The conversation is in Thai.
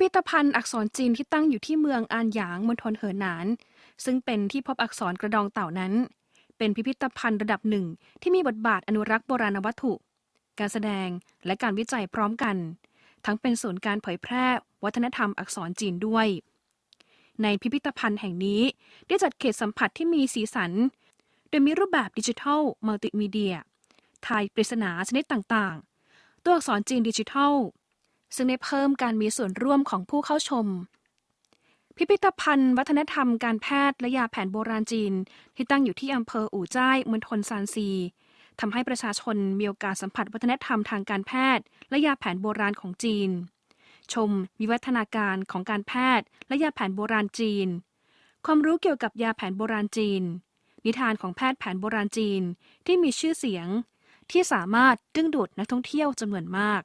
พิธภัณฑ์อักษรจีนที่ตั้งอยู่ที่เมืองอานหยางมณฑลเหอหนาน ซึ่งเป็นที่พบอักษรกระดองเต่านั้น เป็นพิพิธภัณฑ์ระดับหนึ่งที่มีบทบาทอนุรักษ์โบราณวัตถุ การแสดงและการวิจัยพร้อมกัน ทั้งเป็นศูนย์การเผยแพร่ วัฒนธรรมอักษรจีนด้วย ในพิพิธภัณฑ์แห่งนี้ได้จัดเขตสัมผัสที่มีสีสัน โดยมีรูปแบบดิจิทัลมัลติมีเดียทายปริศนาชนิดต่างๆ ตัวอักษรจีนดิจิทัล ซึ่งได้เพิ่มการมีส่วนร่วมของผู้เข้าชม พิพิธภัณฑ์ วัฒนธรรมการแพทย์และยาแผนโบราณจีน ที่ตั้งอยู่ที่อำเภออู่จ้ายมณฑลซานซีทำให้ประชาชนมีโอกาสสัมผัสวัฒนธรรมทางการแพทย์ และยาแผนโบราณของจีน ชมวิวัฒนาการของการแพทย์และยาแผนโบราณจีน ความรู้เกี่ยวกับยาแผนโบราณจีน นิทานของแพทย์แผนโบราณจีนที่มีชื่อเสียง ที่สามารถดึงดูดนักท่องเที่ยวจำนวนมาก